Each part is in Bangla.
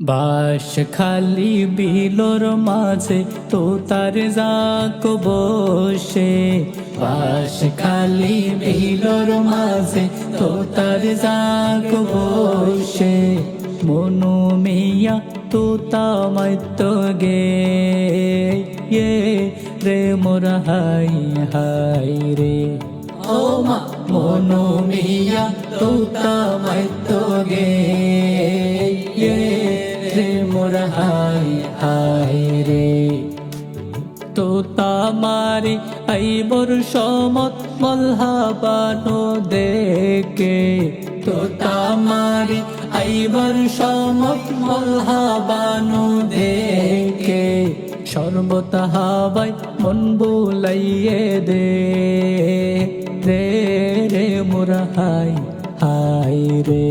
বাস খালি বিলোর মাঝে তো তার যাক বসে। বাস খালি বিলোর মাঝে তো তার যাক বসে। মনু মিয়া তো তামাই তো গে রে মোর হাই হাই রে। ও মা, মনু মিয়া তো তামাই তো গে মোর হাই হাই রে। তো তামারি আইবর সমত মলহাবানো দেখে। তো তামারি আইবর সমত মলহাবানো দেখে। সর্বত হাবাই মন বুলাইয়ে দে। রে রে মোর হাই হাই রে।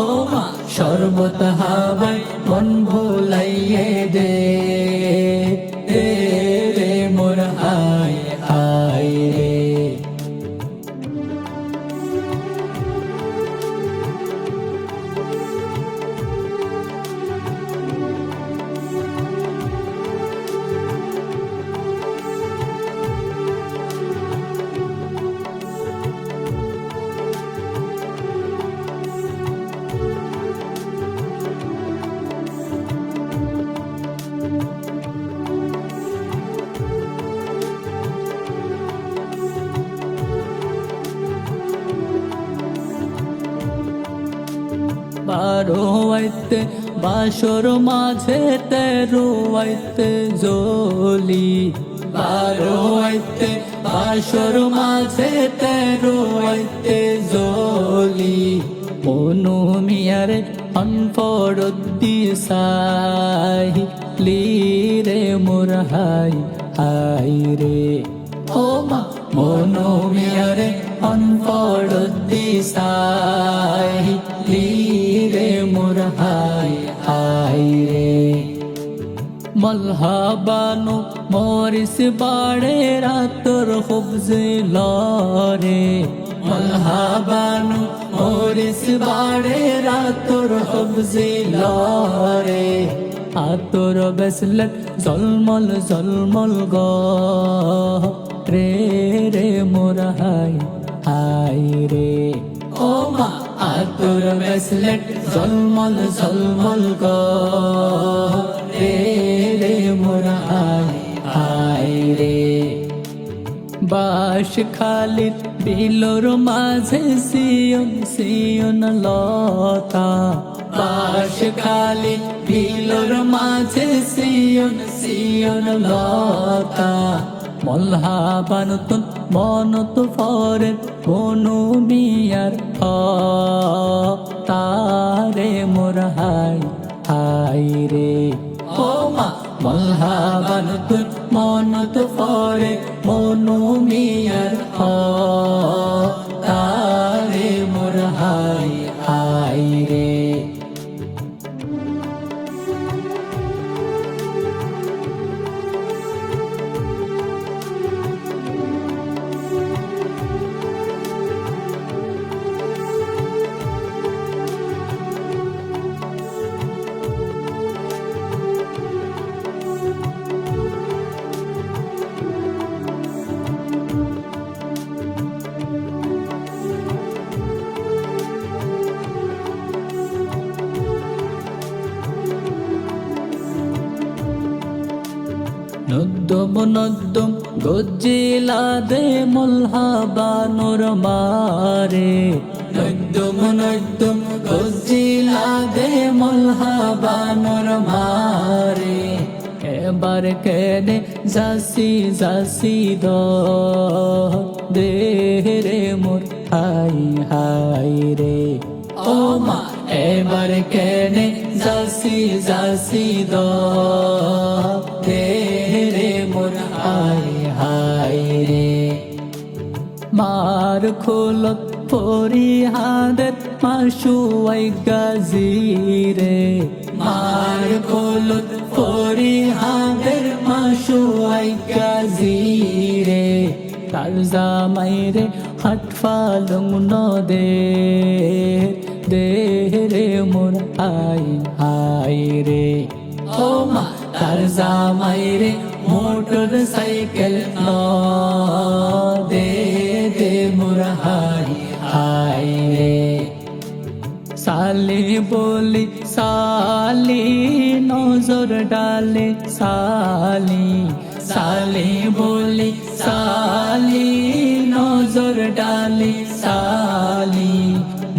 ও মা সর্বত হাবাই মন বারো আইতে বাসর মাঝে তেরো জলি। বারো আইতে বাসর মাঝে তেরো আইতে জলি। মনু মিয়ারে অনফরদ্দি সাই রে মোর হাই রে। ও মা মনো মিয়ারে অনপড়দি সাই রে মোর হাই হাই রে। মলহাবানো মরিস বাড়ে রাতর খুবজে লরে। মলহাবানো মরিস বাড়ে রাতর খুবজে লরে। আতর বেসলত জলমল জলমল গ। রে রে, মোর হাই হাই রে। আতর বেসলত জলমল জলমল রে রে মোর হাই হাই রে। বাস খালিদ বিলোর মাঝে সিয়ন সিয়ন লতা। বাস খালিদ বিলোর মাঝে সিয়ন সিয়ন লতা। মল্হা বানুতন মনত ফরে বনু মিয়ার তারে মোর হাই হাই রে। ও মা মল্হা বানুতন মনত ফরে বনু মিয়ার নদ্দম নদ্দম গজ্জিলা দে মলহা বানর মারে। নদ্দম নদ্দম গজ্জিলা দে মলহা বানর মারে। এবার কেনে জাসি জাসি দ দে রে মোর হাই হাই রে। ও মা, এবার কেনে জাসি জাসি দে মার খোলত পরি হাদের মাসুয়াই গাজি রে মার খোলত পরি হাদের মাসুয়াই গাজি রে তার জামাই রে নদে দে রে মোর হাই হাই ও মা তার জামাই রে মোটর সাইকেল ন সালি বলি সালি নজর ডালে সালি সালি বলি সালি নজর ডালে সালি।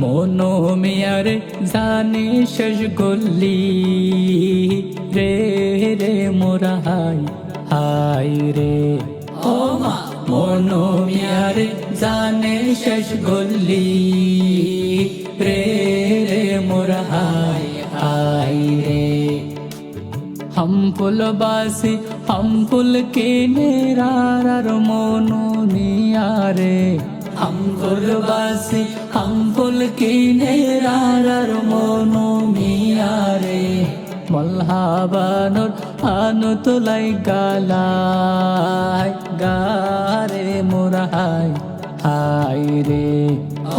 মনো মিয়ারে জানে শেষ গল্লি রে রে মোরা হাই হাই রে। ও মা, মনো মিয়ারে জানে শেষ গল্লি हम फुल बासी हम फुल के नेरार मोनो नियारे हम फुल बासी हम फुल के नेरार मोनो मियारे মলহাবানোর আনু তোলাই গালাই গারে মোরা হাই হাই রে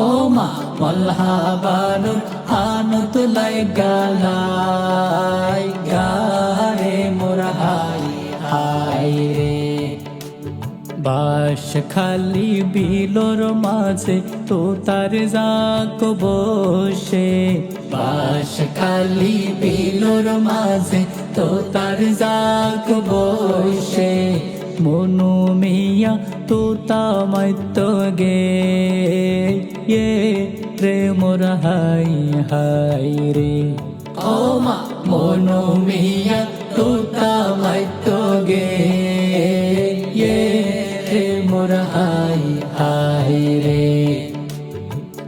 ও মা মলহাবানোর আনু তোলাই গালাই খালি বিলোর মাঝে, তো তার যাক বসে। বাস খালি বিলোর মাঝে, তো তার যাক বসে। মনু মিয়া, তো তামাই তো গে। এ রে মোর হাই হাই রে। ও মা, মনু মিয়া, তো তামাই তো গে। মোর হাই হাই রে।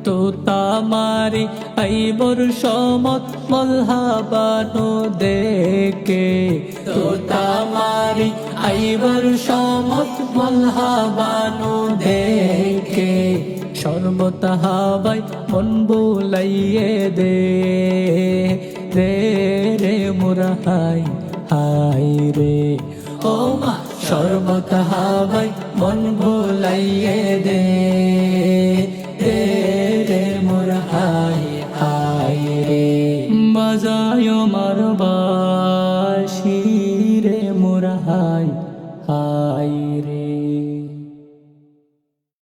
তো তামারি আইবর সমত মলহাবানো দেখে। তো তামারি আইবর সমত মলহাবানো দেখে। সর্বত হাবাই মন বুলাইয়ে দে। রে রে, মোরা, হাই হাই রে। ও মা সর্বত হাবাই মন ভুলাইয়ে দে।